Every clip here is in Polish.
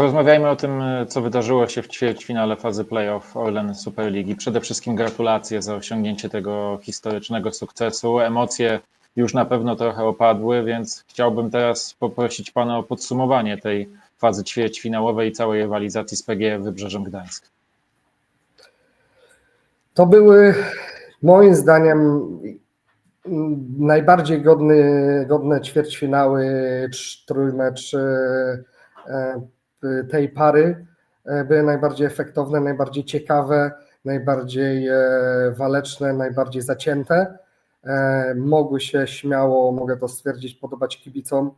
Porozmawiajmy o tym, co wydarzyło się w ćwierćfinale fazy playoff Orlen Superligi. Przede wszystkim gratulacje za osiągnięcie tego historycznego sukcesu. Emocje już na pewno trochę opadły, więc chciałbym teraz poprosić Pana o podsumowanie tej fazy ćwierćfinałowej i całej rywalizacji z PGE Wybrzeżem Gdańsk. To były moim zdaniem najbardziej godny, godne ćwierćfinały, trójmecz e, tej pary e, były najbardziej efektowne, najbardziej ciekawe, najbardziej e, waleczne, najbardziej zacięte. Mogły się śmiało, mogę to stwierdzić, podobać kibicom,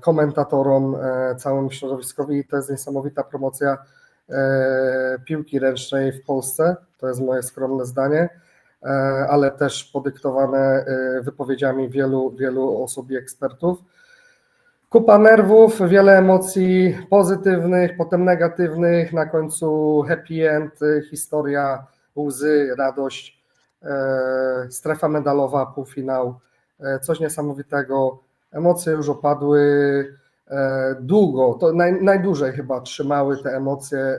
komentatorom, całemu środowiskowi. To jest niesamowita promocja piłki ręcznej w Polsce. To jest moje skromne zdanie ale też podyktowane wypowiedziami wielu, wielu osób i ekspertów. Kupa nerwów, wiele emocji pozytywnych, potem negatywnych, na końcu happy end, historia, łzy, radość, strefa medalowa, półfinał, coś niesamowitego. Emocje już opadły długo, to naj, najdłużej chyba trzymały te emocje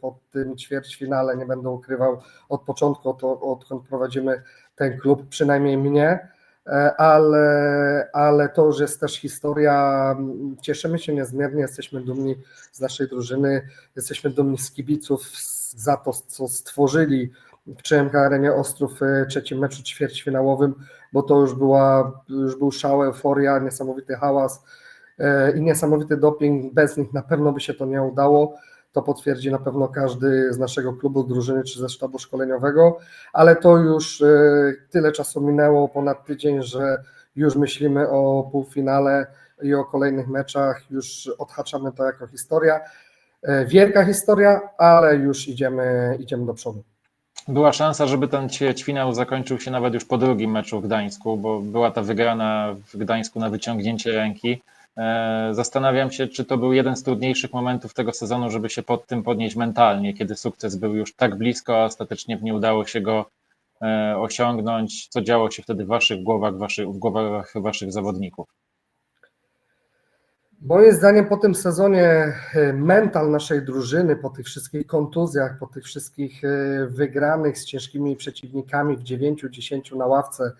po tym ćwierćfinale, nie będę ukrywał, od początku, to, odkąd prowadzimy ten klub, przynajmniej mnie ale, ale to już jest też historia. Cieszymy się niezmiernie, jesteśmy dumni z naszej drużyny, jesteśmy dumni z kibiców za to, co stworzyli w CMK Arenie Ostrów w trzecim meczu ćwierćfinałowym, bo to już była, już był szał, euforia, niesamowity hałas i niesamowity doping. Bez nich na pewno by się to nie udało. To potwierdzi na pewno każdy z naszego klubu, drużyny czy ze sztabu szkoleniowego, ale to już e, tyle czasu minęło, ponad tydzień, że już myślimy o półfinale i o kolejnych meczach, już odhaczamy to jako historia. E, wielka historia, ale już idziemy, idziemy do przodu. Była szansa, żeby ten ćwierćfinał zakończył się nawet już po drugim meczu w Gdańsku, bo była ta wygrana w Gdańsku na wyciągnięcie ręki. E, zastanawiam się, czy to był jeden z trudniejszych momentów tego sezonu, żeby się pod tym podnieść mentalnie, kiedy sukces był już tak blisko, a ostatecznie nie udało się go e, osiągnąć. Co działo się wtedy w waszych głowach, waszych, w głowach waszych zawodników? Moim zdaniem po tym sezonie e, mental naszej drużyny, po tych wszystkich kontuzjach, po tych wszystkich wygranych z ciężkimi przeciwnikami w 9-10 na ławce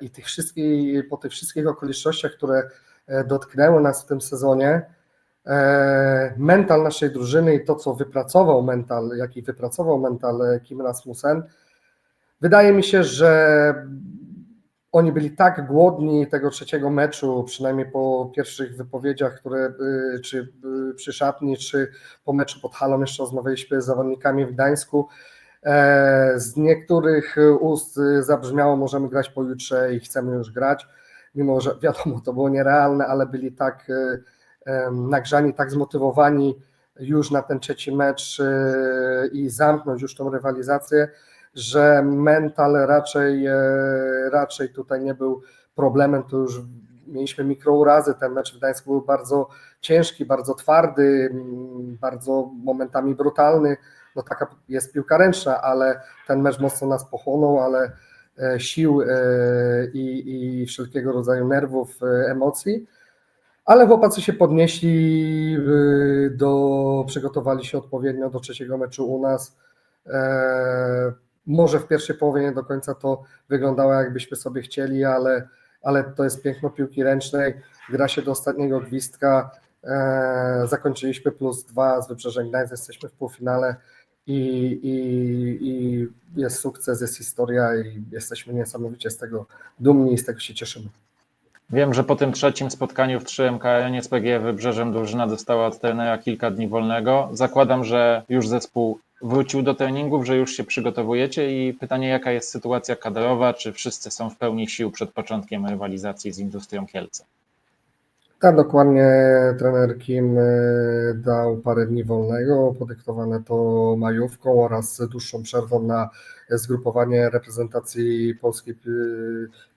i tych wszystkich, po tych wszystkich okolicznościach, które E, dotknęły nas w tym sezonie. E, mental naszej drużyny i to, co wypracował mental, jaki wypracował mental e, Kim Rasmussen, wydaje mi się, że oni byli tak głodni tego trzeciego meczu, przynajmniej po pierwszych wypowiedziach, które czy przy szatni, czy po meczu pod halą jeszcze rozmawialiśmy z zawodnikami w Gdańsku. Z niektórych ust zabrzmiało, możemy grać pojutrze i chcemy już grać mimo że wiadomo, to było nierealne, ale byli tak e, nagrzani, tak zmotywowani już na ten trzeci mecz e, i zamknąć już tą rywalizację, że mental raczej, e, raczej tutaj nie był problemem, to już mieliśmy mikrourazy, ten mecz w Gdańsku był bardzo ciężki, bardzo twardy, bardzo momentami brutalny, no taka jest piłka ręczna, ale ten mecz mocno nas pochłonął, ale sił e, i, i wszelkiego rodzaju nerwów, e, emocji. Ale chłopacy się podnieśli, do, przygotowali się odpowiednio do trzeciego meczu u nas. Może w pierwszej połowie nie do końca to wyglądało, jakbyśmy sobie chcieli, ale, ale to jest piękno piłki ręcznej. Gra się do ostatniego gwizdka. Zakończyliśmy plus dwa z Wybrzeżem Gdańsk, jesteśmy w półfinale i, i, i jest sukces, jest historia i jesteśmy niesamowicie z tego dumni i z tego się cieszymy. Wiem, że po tym trzecim spotkaniu w 3MK Arenie z PGE Wybrzeżem drużyna dostała od trenera kilka dni wolnego. Zakładam, że już zespół wrócił do treningów, że już się przygotowujecie i pytanie, jaka jest sytuacja kadrowa, czy wszyscy są w pełni sił przed początkiem rywalizacji z Industrią Kielce? Tak, dokładnie trener Kim e, dał parę dni wolnego, podyktowane to majówką oraz dłuższą przerwą na zgrupowanie reprezentacji polskiej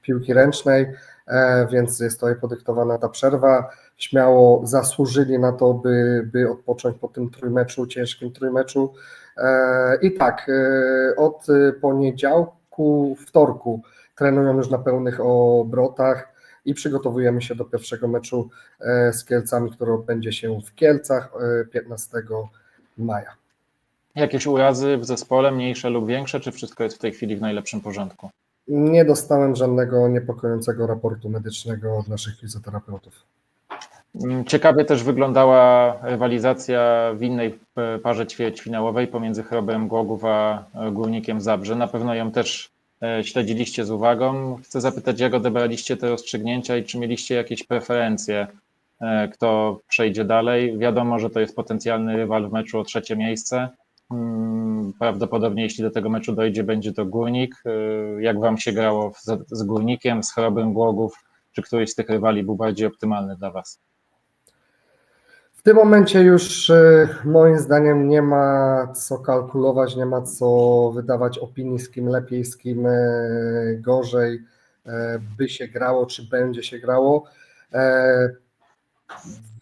piłki ręcznej, e, więc jest to podyktowana ta przerwa. Śmiało zasłużyli na to, by, by odpocząć po tym trójmeczu, ciężkim trójmeczu. E, I tak, od poniedziałku, wtorku trenują już na pełnych obrotach i przygotowujemy się do pierwszego meczu e, z Kielcami, który odbędzie się w Kielcach e, 15 maja. Jakieś urazy w zespole, mniejsze lub większe, czy wszystko jest w tej chwili w najlepszym porządku? Nie dostałem żadnego niepokojącego raportu medycznego od naszych fizjoterapeutów. Mm, Ciekawie też wyglądała rywalizacja w innej e, parze ćwierćfinałowej pomiędzy Chrobrem Głogów a e, Górnikiem Zabrze. Na pewno ją też e, śledziliście z uwagą. Chcę zapytać, jak odebraliście te rozstrzygnięcia i czy mieliście jakieś preferencje, e, kto przejdzie dalej? Wiadomo, że to jest potencjalny rywal w meczu o trzecie miejsce. Mm, Prawdopodobnie, jeśli do tego meczu dojdzie, będzie to Górnik. E, Jak wam się grało z, Górnikiem, z Chrobrym Głogów? Czy któryś z tych rywali był bardziej optymalny dla was? W tym momencie już e, moim zdaniem nie ma co kalkulować, nie ma co wydawać opinii, z kim lepiej, z kim e, gorzej e, by się grało, czy będzie się grało.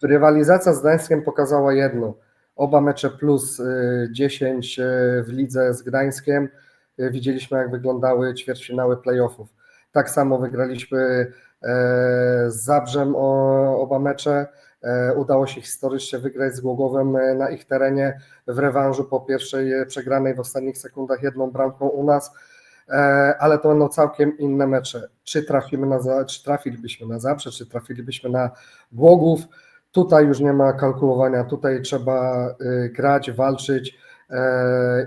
Rywalizacja z Gdańskiem pokazała jedno. Oba mecze plus e, 10 e, w lidze z Gdańskiem. Widzieliśmy, jak wyglądały ćwierćfinały playoffów. Tak samo wygraliśmy z Zabrzem oba mecze. E, Udało się historycznie wygrać z Głogowem e, na ich terenie w rewanżu po pierwszej e, przegranej w ostatnich sekundach jedną bramką u nas, ale to będą całkiem inne mecze. Czy trafimy na, czy trafilibyśmy na Zabrze, czy trafilibyśmy na Głogów, tutaj już nie ma kalkulowania, tutaj trzeba grać, walczyć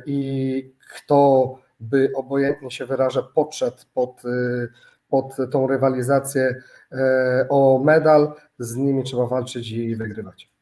i kto by obojętnie się wyraża podszedł pod, pod tą rywalizację e, o medal, z nimi trzeba walczyć i wygrywać.